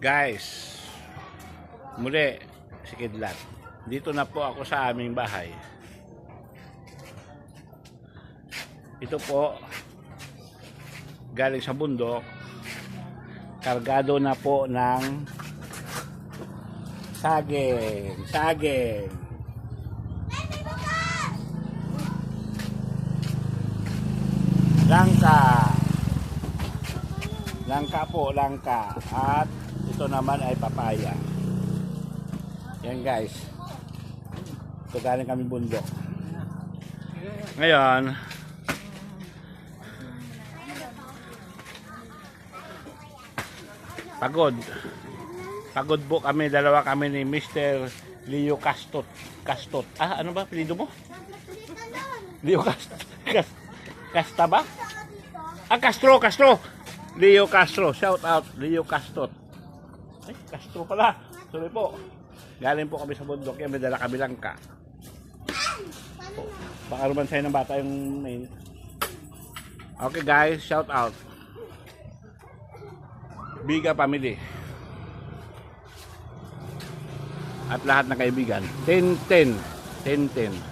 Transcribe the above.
Guys, muli, si Kidlat. Dito na po ako sa aming bahay. Ito po, galing sa bundok, kargado na po ng saging, saging. Langka. Langka po, langka. At ito naman ay papaya. Yan guys. Ito galing kami bundok. Ngayon, pagod. Pagod po kami, dalawa kami ni Mr. Leo Castot. Castot. Ah, ano ba pilido mo? Leo Castot. Cas, Casta ba? Ah, Castro, Castro. Leo Castro. Shout out, Leo Castot. Ay, Castro pala. Sorry po. Galing po kami sa bundok. Yan, may dala kami lang ka. Baka naman sa'yo ng bata yung main. Okay guys, shout out. Biga family. At lahat ng kaibigan. 10-10. 10-10.